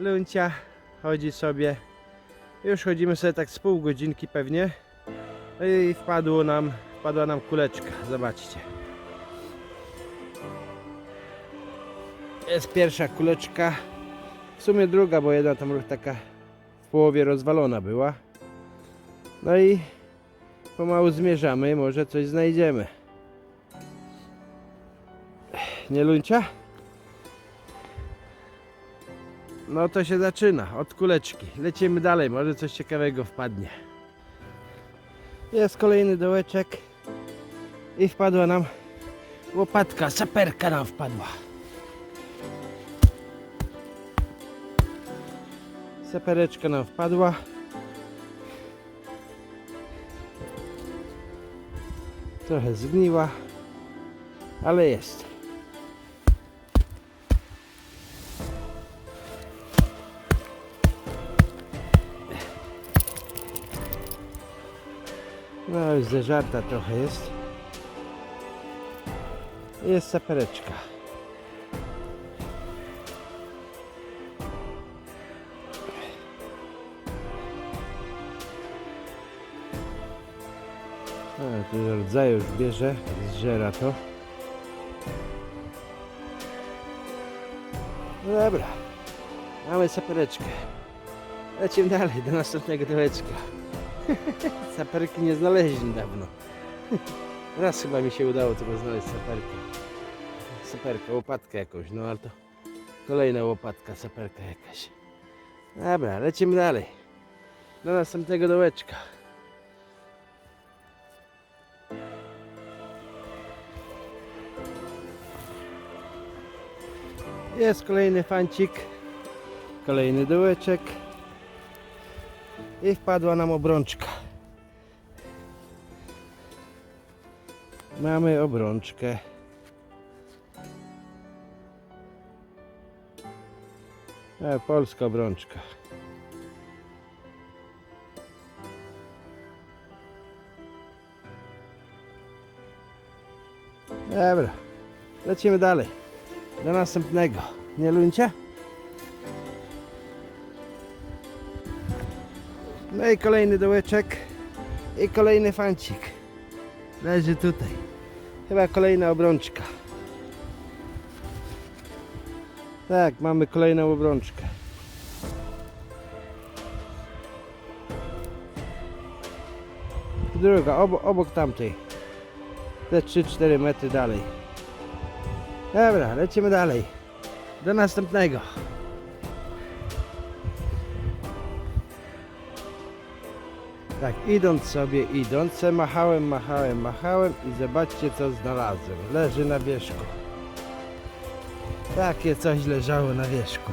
Luncia chodzi sobie. Już chodzimy sobie tak z pół godzinki pewnie. No i wpadło nam, wpadła nam kuleczka. Zobaczcie. Jest pierwsza kuleczka. W sumie druga, bo jedna tam taka w połowie rozwalona była. No i pomału zmierzamy, może coś znajdziemy. Nie luncia? No to się zaczyna od kuleczki. Lecimy dalej, może coś ciekawego wpadnie. Jest kolejny dołeczek i wpadła nam łopatka, saperka nam wpadła. Sapereczka nam wpadła. Trochę zgniła, ale jest. No już zeżarta trochę jest. Jest sapereczka. A, tu rodzaju już bierze, zżera to. No dobra, mamy sapereczkę. Lecimy dalej do następnego dołeczka. Saperki nie znaleźli dawno. Raz chyba mi się udało tylko znaleźć saperkę. Saperkę, łopatkę jakąś, no ale to kolejna łopatka, saperka jakaś. Dobra, lecimy dalej. Do następnego dołeczka. Jest kolejny fancik. Kolejny dołeczek. I wpadła nam obrączka. Mamy obrączkę. E, polska obrączka. Dobra, lecimy dalej. Do następnego. Nie luńcie? No i kolejny dołeczek i kolejny fancik. Leży tutaj. Chyba kolejna obrączka. Tak, mamy kolejną obrączkę. Druga, obok, obok tamtej. Te 3-4 metry dalej. Dobra, lecimy dalej. Do następnego. Tak, idąc sobie, idąc, machałem, machałem, machałem i zobaczcie co znalazłem. Leży na wierzchu. Takie coś leżało na wierzchu.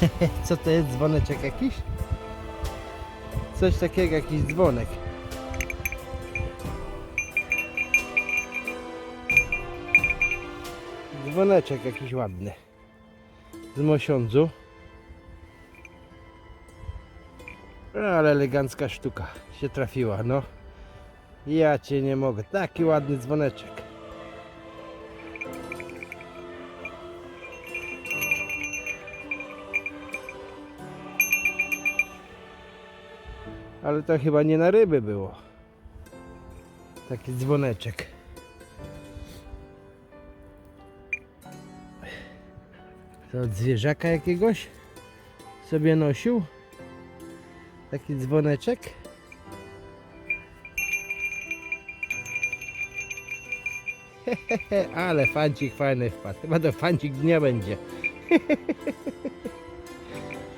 co to jest? Dzwoneczek jakiś? Coś takiego, jakiś dzwonek. Dzwoneczek jakiś ładny. Z mosiądzu. Ale elegancka sztuka się trafiła, no. Ja cię nie mogę. Taki ładny dzwoneczek. Ale to chyba nie na ryby było. Taki dzwoneczek. To od zwierzaka jakiegoś sobie nosił? Taki dzwoneczek. Ale fancik fajny wpadł. Chyba to fancik dnia będzie.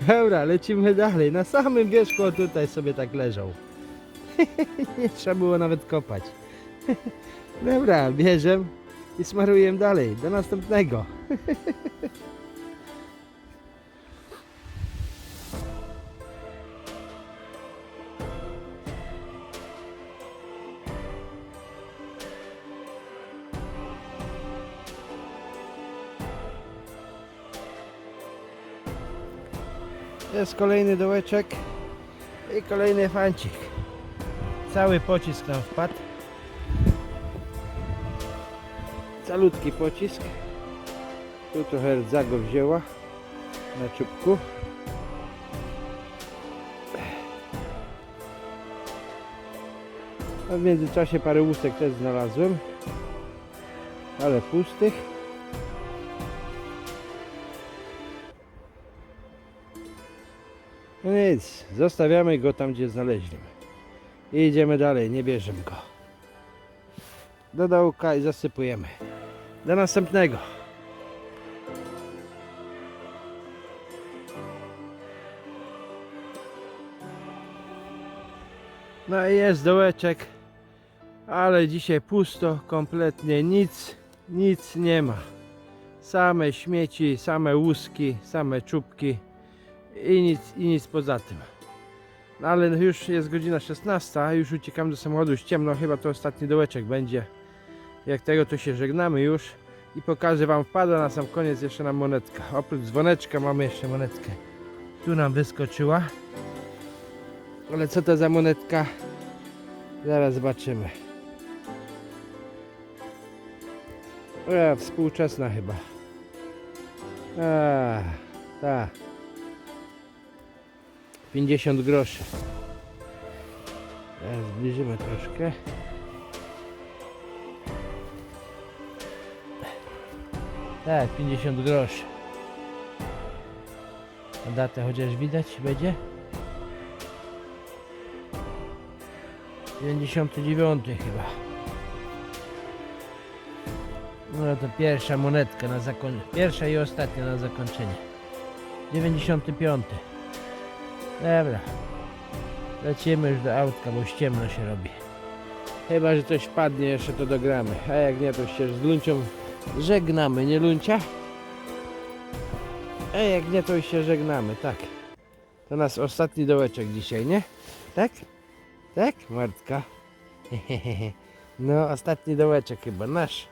Dobra, lecimy dalej. Na samym wierzchu tutaj sobie tak leżał. Nie trzeba było nawet kopać. Dobra, bierzem i smaruję dalej. Do następnego. Jest kolejny dołeczek i kolejny fancik. Cały pocisk nam wpadł. Calutki pocisk. Tu trochę rdza go wzięła. na czubku. A w międzyczasie parę łusek też znalazłem, ale pustych. Nic, zostawiamy go tam, gdzie znaleźliśmy. I idziemy dalej, nie bierzemy go. Do dołka i zasypujemy. Do następnego. No i jest dołeczek, ale dzisiaj pusto, kompletnie nic, nic nie ma. Same śmieci, same łuski, same czubki i nic, i nic poza tym. No ale już jest godzina 16, już uciekam do samochodu, już ciemno, chyba to ostatni dołeczek będzie. Jak tego to się żegnamy już i pokażę Wam, wpadła na sam koniec jeszcze nam monetka. Oprócz dzwoneczka mamy jeszcze monetkę. Tu nam wyskoczyła. Ale co to za monetka? Zaraz zobaczymy. A, współczesna chyba. A, ta. 50 groszy. Teraz zbliżymy troszkę. Tak, 50 groszy. A datę chociaż widać będzie? 99 chyba. No to pierwsza monetka na zakończenie. Pierwsza i ostatnia na zakończenie. 95. Dobra. Lecimy już do autka, bo już ciemno się robi. Chyba, że coś padnie, jeszcze to dogramy. A jak nie, to się z Luncią żegnamy, nie Luncia? A jak nie, to już się żegnamy, tak. To nas ostatni dołeczek dzisiaj, nie? Tak? Tak, Martka? No, ostatni dołeczek chyba nasz.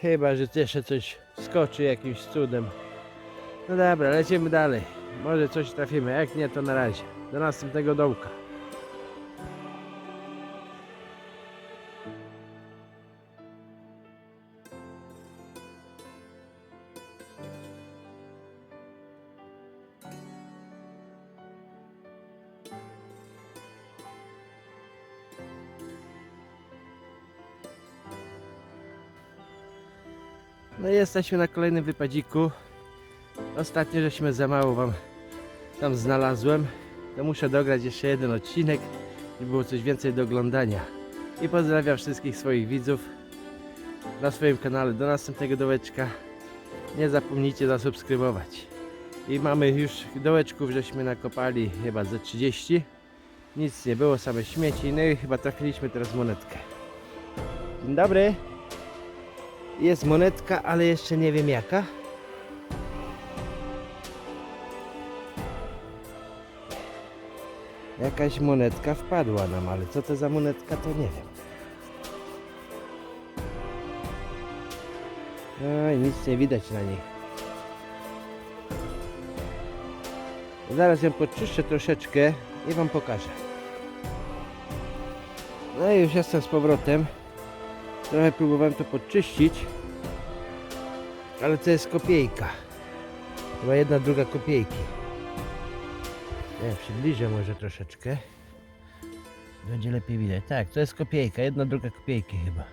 Chyba, że jeszcze coś skoczy jakimś cudem. No dobra, lecimy dalej. Może coś trafimy, jak nie, to na razie. Do następnego dołka. No i jesteśmy na kolejnym wypadziku. Ostatnio żeśmy za mało wam tam znalazłem. To muszę dograć jeszcze jeden odcinek i było coś więcej do oglądania. I pozdrawiam wszystkich swoich widzów na swoim kanale. Do następnego dołeczka. Nie zapomnijcie zasubskrybować. I mamy już dołeczków, żeśmy nakopali chyba ze 30. Nic nie było, same śmieci. No i chyba trafiliśmy teraz monetkę. Dzień dobry. Jest monetka, ale jeszcze nie wiem jaka. Jakaś monetka wpadła nam, ale co to za monetka to nie wiem. Oj, nic nie widać na niej. Zaraz ją podczyszczę troszeczkę i wam pokażę. No i już jestem z powrotem. Trochę próbowałem to podczyścić. Ale to jest kopiejka. Chyba jedna druga kopiejki. Ja przybliżę może troszeczkę. Będzie lepiej widać. Tak, to jest kopiejka. Jedna druga kopiejki chyba.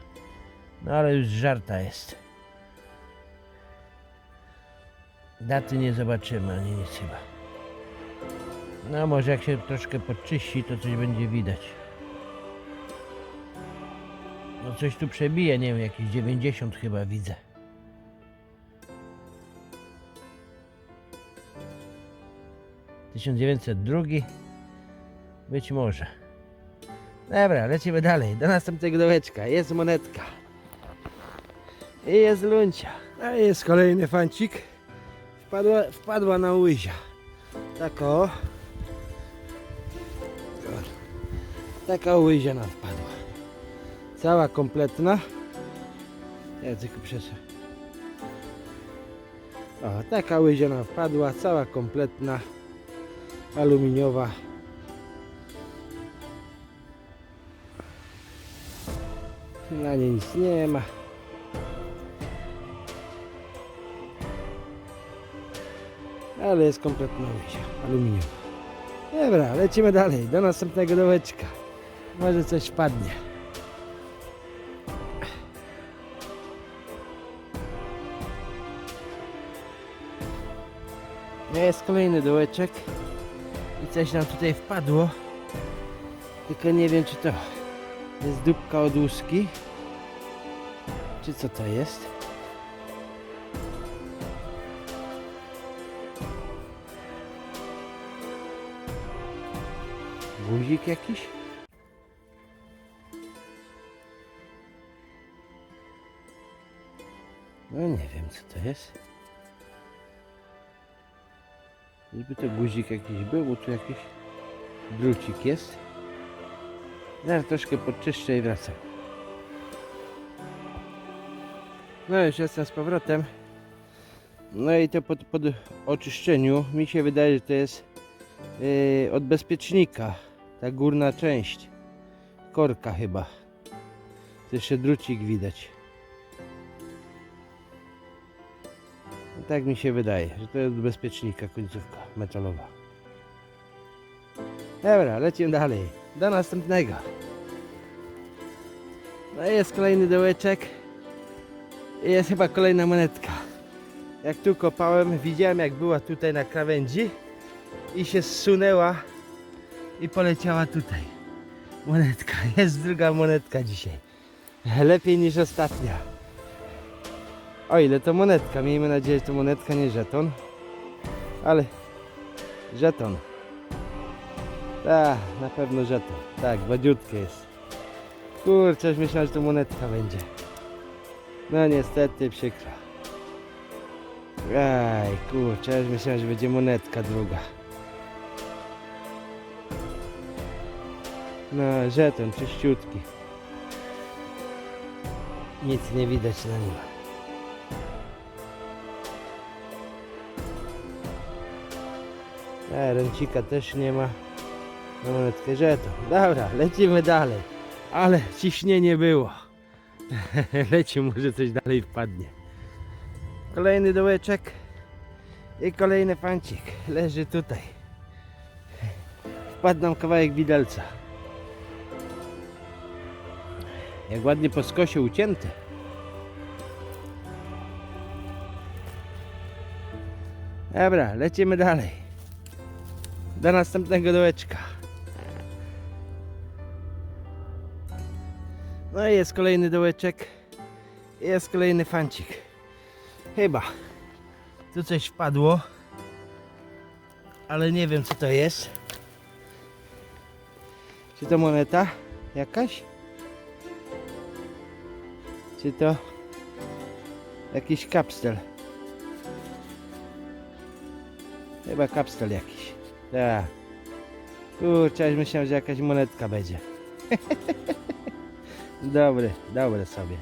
No ale już żarta jest. Daty nie zobaczymy, ani nic chyba. No może jak się troszkę podczyści, to coś będzie widać. No coś tu przebija, nie wiem, jakieś 90 chyba widzę. Tysiąc dziewięćset drugi Być może. Dobra, lecimy dalej. Do następnego dołeczka. Jest monetka. I jest luncia. A jest kolejny fancik. Wpadła, wpadła na łyzia. Tak o. Taka łyzia nam wpadła. Cała kompletna. Ja tylko przeszę. O, taka łyzia nam wpadła, cała kompletna, aluminiowa. Na niej nic nie ma. Ale jest kompletna łysia, aluminium. Dobra, lecimy dalej, do następnego dołeczka. Może coś wpadnie. Jest kolejny dołeczek coś nam tutaj wpadło. Tylko nie wiem czy to jest dupka od łuski. Czy co to jest? Guzik jakiś? No nie wiem co to jest. Żeby to guzik jakiś był, bo tu jakiś drucik jest. Zaraz troszkę podczyszczę i wracam. No już jestem z powrotem. No i to po, po oczyszczeniu mi się wydaje, że to jest yy, od bezpiecznika. Ta górna część. Korka chyba. To jeszcze drucik widać. No tak mi się wydaje, że to jest od bezpiecznika końcówka metalowa. Dobra, lecimy dalej. Do następnego. No jest kolejny dołeczek. I jest chyba kolejna monetka. Jak tu kopałem, widziałem jak była tutaj na krawędzi i się zsunęła i poleciała tutaj. Monetka. Jest druga monetka dzisiaj. Lepiej niż ostatnia. O ile to monetka. Miejmy nadzieję, że to monetka, nie żeton. Ale żeton. Tak, na pewno żeton. Tak, gładziutkie jest. Kurczę, myślałem, że to monetka będzie. No niestety przykro. Aj, kurczę, myślałem, że będzie monetka druga. No, żeton czyściutki. Nic nie widać na nim. A, ręcika też nie ma. Na monetkę żeton. Dobra, lecimy dalej. Ale ciśnienie było. Leci, może coś dalej wpadnie. Kolejny dołeczek i kolejny pancik leży tutaj. Wpadł nam kawałek widelca. Jak ładnie po skosie ucięty. Dobra, lecimy dalej. Do następnego dołeczka. No i jest kolejny dołeczek. Jest kolejny fancik. Chyba. Tu coś wpadło. Ale nie wiem co to jest. Czy to moneta jakaś? Czy to jakiś kapsel? Chyba kapsel jakiś. Tak. Kurczę, już myślałem, że jakaś monetka będzie. Dobry, dobre sobie.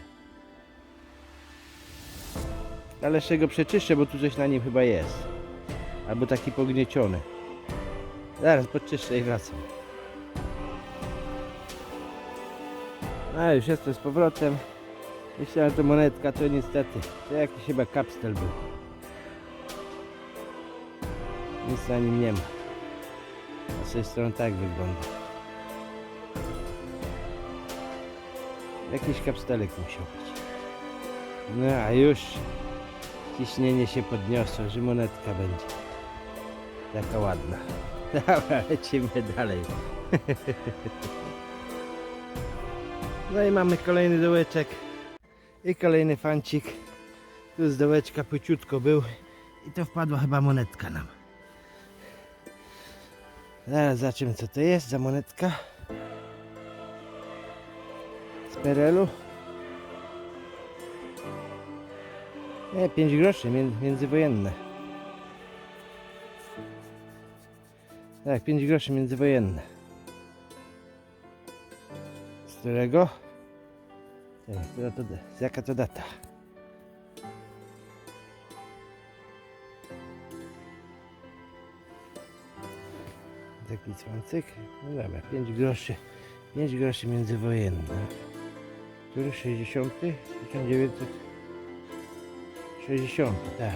Ale jeszcze go przeczyszczę, bo tu coś na nim chyba jest. Albo taki pognieciony. Zaraz podczyszczę i wracam. A już jestem z powrotem. Myślałem, że to monetka, to niestety. To jakiś chyba kapsel był. Nic na nim nie ma. Z tej strony tak wygląda. Jakiś kapstelek musiał być. No a już ciśnienie się podniosło, że monetka będzie. Taka ładna. Dobra, lecimy dalej. No i mamy kolejny dołeczek i kolejny fancik. Tu z dołeczka płyciutko był i to wpadła chyba monetka nam. Zaraz zobaczymy co to jest za monetka. Z Perelu. Nie, 5 groszy mię- międzywojenne. Tak, 5 groszy międzywojenne. Z którego? Tak, która to, z jaka to data? Taki cwancyk. No dobra, 5 groszy. 5 groszy międzywojenne. Który 60? 1960, tak.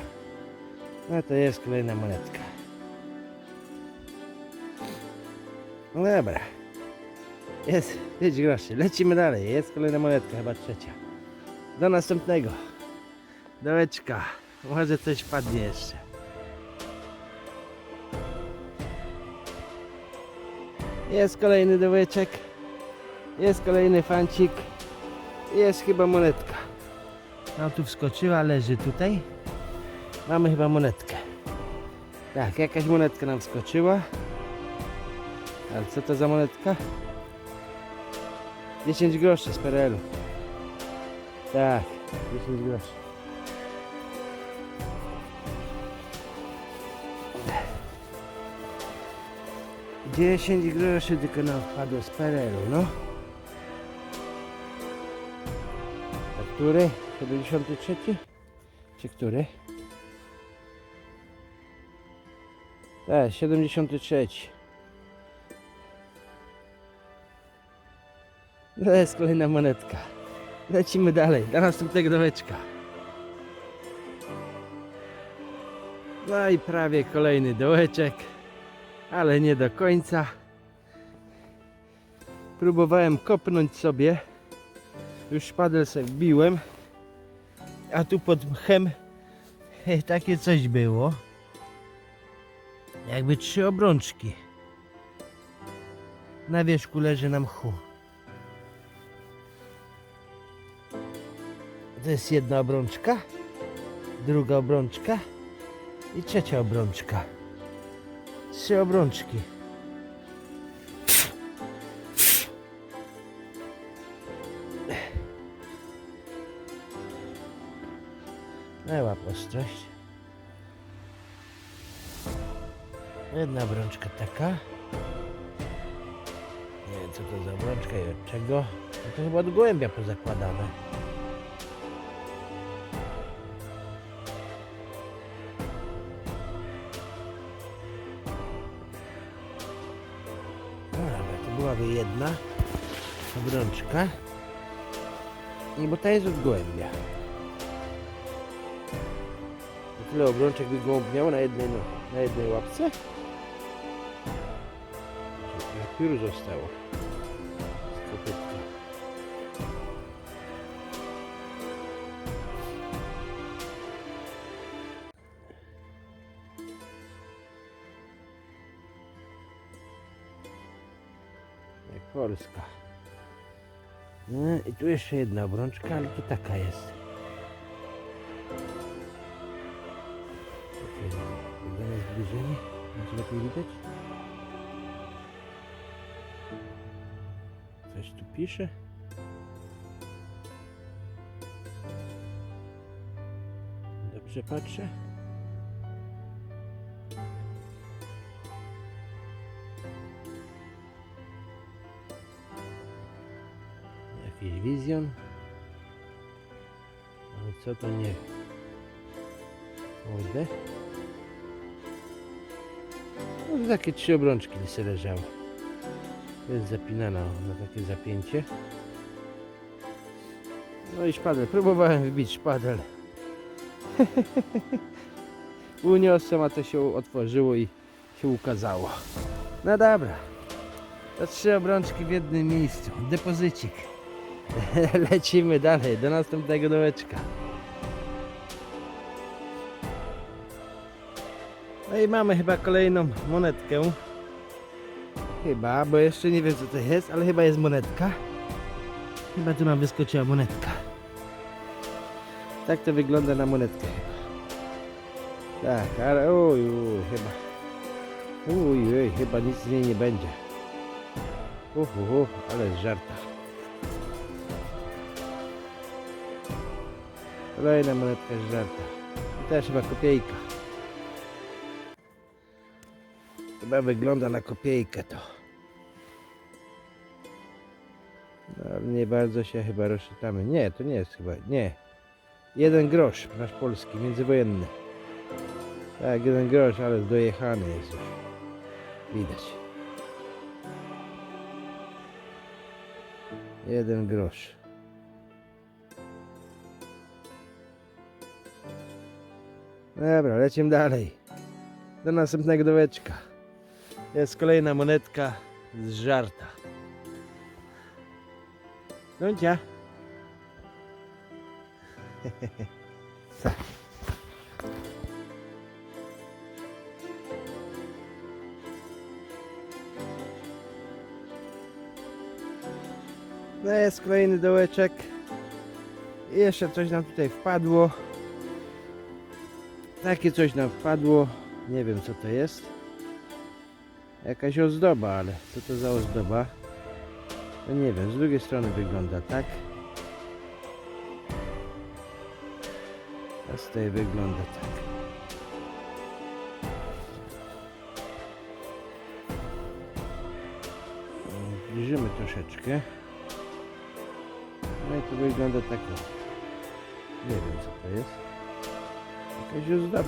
No to jest kolejna monetka. No dobra. Jest 5 groszy. Lecimy dalej. Jest kolejna monetka, chyba trzecia. Do następnego. Dołeczka. Może coś padnie jeszcze. Jest kolejny dołeczek. Jest kolejny fancik. Jest chyba monetka. No tu wskoczyła, leży tutaj. Mamy chyba monetkę. Tak, jakaś monetka nam wskoczyła. Ale co to za monetka? 10 groszy z PRL-u. Tak, 10 groszy. Dziesięć groszy tylko nam wpadło z PRL-u, no. A który? 73? Czy który? Tak, 73. To jest kolejna monetka. Lecimy dalej, do następnego dołeczka. No i prawie kolejny dołeczek, ale nie do końca. Próbowałem kopnąć sobie, już szpadel sobie wbiłem, a tu pod mchem takie coś było. Jakby trzy obrączki. Na wierzchu leży na mchu. To jest jedna obrączka, druga obrączka i trzecia obrączka. Trzy obrączki. No łap ostrość. Jedna obrączka taka. Nie wiem co to za obrączka i od czego. No to chyba od gołębia pozakładane. Obrączka. Nie, bo ta jest od gołębia. To Tyle obrączek miał na jednej, no, na jednej łapce? Na piór zostało. Polska. No i tu jeszcze jedna obrączka, ale to taka jest. Damy zbliżenie. Może lepiej widać? Coś tu pisze? Dobrze patrzę? Wizjon? Ale co to nie? Ojde. No takie trzy obrączki się leżały. Jest zapinana na takie zapięcie. No i szpadel. Próbowałem wbić szpadel. Uniosłem, a to się otworzyło i się ukazało. No dobra. To trzy obrączki w jednym miejscu. Depozycik. Lecimy dalej, do następnego dołeczka. No i mamy chyba kolejną monetkę. Chyba, bo jeszcze nie wiem co to jest, ale chyba jest monetka. Chyba tu nam wyskoczyła monetka. Tak to wygląda na monetkę. Tak, ale chyba. Uj, uj, chyba nic z niej nie będzie. Uf, uf, ale żarta. Kolejna monetka z żarta. I też chyba kopiejka. Chyba wygląda na kopiejkę to. No, ale nie bardzo się chyba rozczytamy. Nie, to nie jest chyba. Nie. Jeden grosz, nasz polski, międzywojenny. Tak, jeden grosz, ale dojechany jest już. Widać. Jeden grosz. Dobra, lecimy dalej. Do następnego dołeczka. Jest kolejna monetka z żarta. Doncia. No jest kolejny dołeczek. I jeszcze coś nam tutaj wpadło. Takie coś nam wpadło. Nie wiem co to jest. Jakaś ozdoba, ale co to za ozdoba? No nie wiem, z drugiej strony wygląda tak. A z tej wygląda tak. Zbliżymy troszeczkę. No i to wygląda tak. Nie wiem co to jest. Jakaś ozdoba.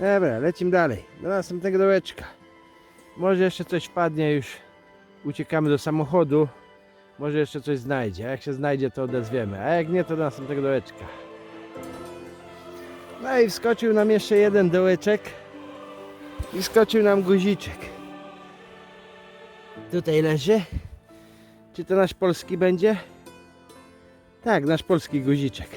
Dobra, lecimy dalej. Do następnego dołeczka. Może jeszcze coś wpadnie już. Uciekamy do samochodu. Może jeszcze coś znajdzie. A jak się znajdzie, to odezwiemy. A jak nie, to do następnego dołeczka. No i wskoczył nam jeszcze jeden dołeczek. I wskoczył nam guziczek. Tutaj leży. Czy to nasz polski będzie? Tak, nasz polski guziczek.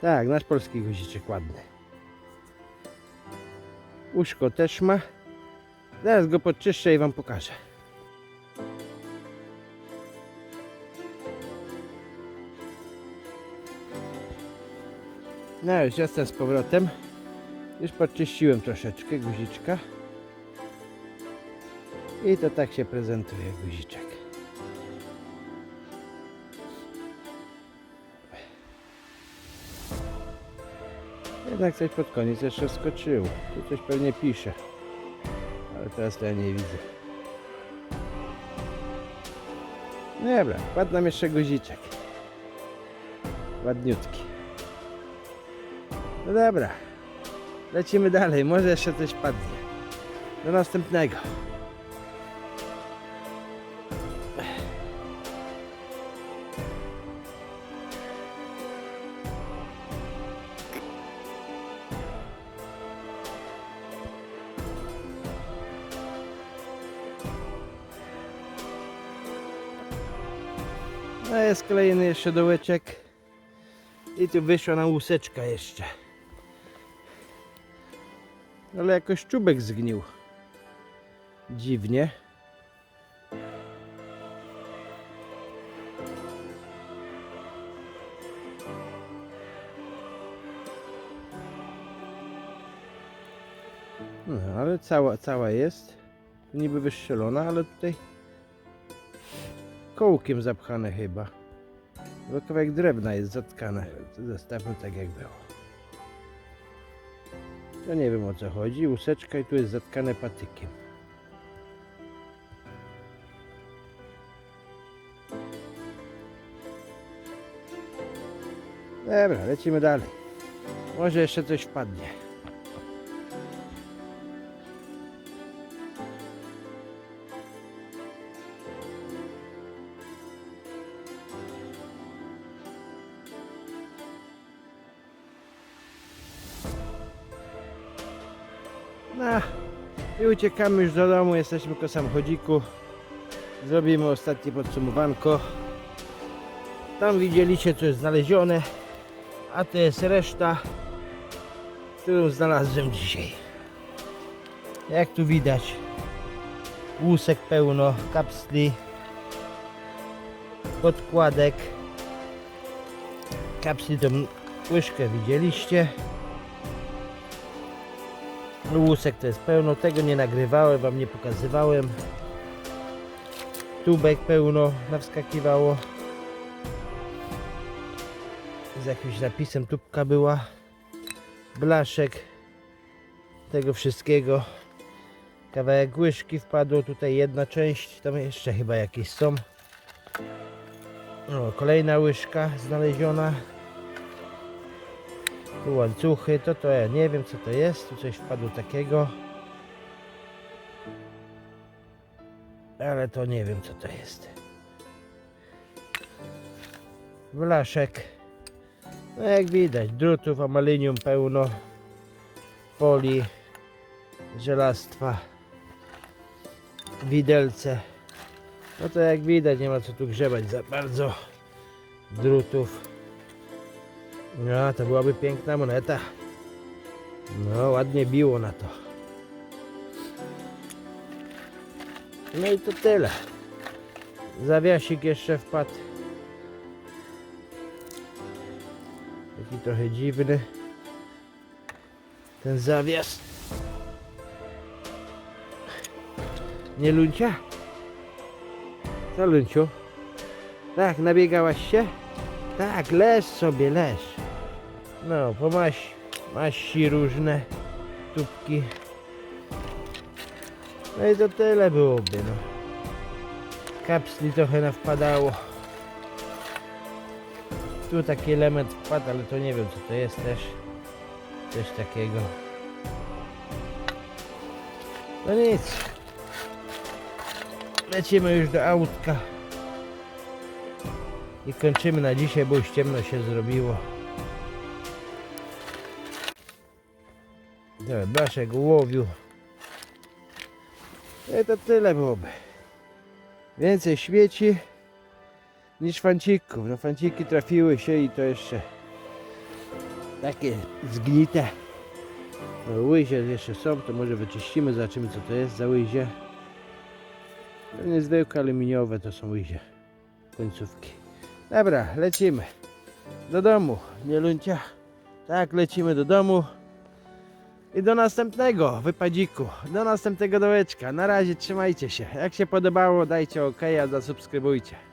Tak, nasz polski guziczek ładny. Uszko też ma. Zaraz go podczyszczę i wam pokażę. No już jestem z powrotem. Już podczyściłem troszeczkę guziczka. I to tak się prezentuje guziczek. Jednak coś pod koniec jeszcze skoczyło. Tu coś pewnie pisze. Ale teraz to ja nie widzę. No Dobra, wpadł nam jeszcze guziczek. Ładniutki. No dobra. Lecimy dalej, może jeszcze coś padnie. Do następnego. No jest kolejny jeszcze dołeczek. I tu wyszła nam łuseczka jeszcze. Ale jakoś czubek zgnił. Dziwnie. No, ale cała, cała jest. Niby wystrzelona, ale tutaj kołkiem zapchane chyba. Bo kawałek drewna jest zatkane. Zostawmy tak jak było. To nie wiem o co chodzi. Łuseczka i tu jest zatkane patykiem. Dobra, lecimy dalej. Może jeszcze coś wpadnie. Uciekamy już do domu, jesteśmy po samochodziku. Zrobimy ostatnie podsumowanko. Tam widzieliście co jest znalezione, a to jest reszta, którą znalazłem dzisiaj. Jak tu widać, łusek pełno, kapsli, podkładek. Kapsli tą łyżkę widzieliście. No łusek to jest pełno, tego nie nagrywałem, wam nie pokazywałem. Tubek pełno nawskakiwało. Z jakimś napisem tubka była. Blaszek tego wszystkiego. Kawałek łyżki wpadło, tutaj jedna część, tam jeszcze chyba jakieś są. O, kolejna łyżka znaleziona. Tu łańcuchy, to to ja nie wiem co to jest, tu coś wpadło takiego. Ale to nie wiem co to jest. Blaszek. No jak widać, drutów, amalinium pełno, folii, żelastwa, widelce. No to jak widać, nie ma co tu grzebać za bardzo drutów. No, to byłaby piękna moneta. No, ładnie biło na to. No i to tyle. Zawiasik jeszcze wpadł. Taki trochę dziwny. Ten zawias. Nie luncia? Co lunciu? Tak, nabiegałaś się? Tak, leż sobie, leż. No, po maś, maści różne, tubki. No i to tyle byłoby, no. Kapsli trochę nawpadało. Tu taki element wpadł, ale to nie wiem co to jest też. Coś takiego. No nic. Lecimy już do autka. I kończymy na dzisiaj, bo już ciemno się zrobiło. Dobra, Blaszek łowił. No I to tyle byłoby. Więcej śmieci niż fancików. No fanciki trafiły się i to jeszcze takie zgnite. No, łyzie jeszcze są, to może wyczyścimy, zobaczymy co to jest za łyzie. Pewnie zwykłe aluminiowe to są łyzie. Końcówki. Dobra, lecimy. Do domu, nie luncia. Tak, lecimy do domu. I do następnego wypadziku. Do następnego dołeczka. Na razie trzymajcie się. Jak się podobało, dajcie OK, a zasubskrybujcie.